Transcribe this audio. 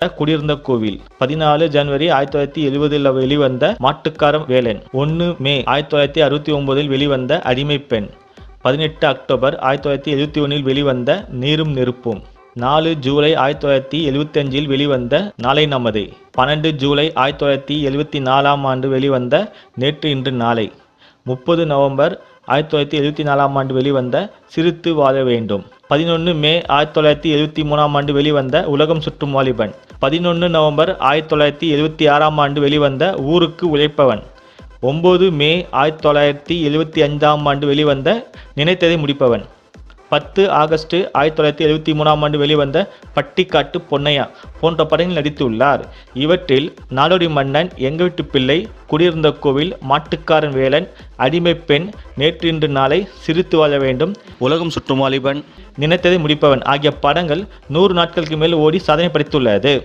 குடியிருந்த கோவில். பதினாலு ஜனவரி ஆயிரத்தி தொள்ளாயிரத்தி எழுபதில் வெளிவந்த மாட்டுக்காரன் வேலன். ஒன்று மே ஆயிரத்தி தொள்ளாயிரத்தி அறுபத்தி ஒன்பதில் வெளிவந்த அடிமை பெண். பதினெட்டு அக்டோபர் ஆயிரத்தி தொள்ளாயிரத்தி எழுபத்தி ஒன்றில் வெளிவந்த நீரும் நெருப்பும். நாலு ஜூலை ஆயிரத்தி தொள்ளாயிரத்தி எழுபத்தி அஞ்சில் வெளிவந்த நாளை நமது. பன்னெண்டு ஜூலை ஆயிரத்தி தொள்ளாயிரத்தி எழுபத்தி நாலாம் ஆண்டு வெளிவந்த நேற்று இன்று நாளை. முப்பது நவம்பர் ஆயிரத்தி தொள்ளாயிரத்தி எழுபத்தி நாலாம் ஆண்டு வெளிவந்த சிரித்து வாழ வேண்டும். பதினொன்று மே ஆயிரத்தி தொள்ளாயிரத்தி எழுபத்தி மூணாம் ஆண்டு வெளிவந்த உலகம் சுற்றும் வாலிபன். பதினொன்று நவம்பர் ஆயிரத்தி தொள்ளாயிரத்தி எழுபத்தி ஆறாம் ஆண்டு வெளிவந்த ஊருக்கு உழைப்பவன். ஒம்பது மே ஆயிரத்தி தொள்ளாயிரத்தி எழுபத்தி அஞ்சாம் ஆண்டு வெளிவந்த நினைத்ததை முடிப்பவன். பத்து ஆகஸ்ட் ஆயிரத்தி தொள்ளாயிரத்தி எழுபத்தி மூணாம் ஆண்டு வெளிவந்த பட்டிக்காட்டு பொன்னையா போன்ற படங்களில் நடித்துள்ளார். இவற்றில் நாடோடி மன்னன் எங்க வீட்டு பிள்ளை குடியிருந்த கோவில் மாட்டுக்காரன் வேலன் அடிமை பெண் நேற்று இன்று நாளை சிரித்து வாழ வேண்டும். உலகம் சுற்றும் வாலிபன். நினைத்ததை முடிப்பவன். ஆகிய படங்கள் நூறு நாட்களுக்கு மேல் ஓடி சாதனை படைத்துள்ளது.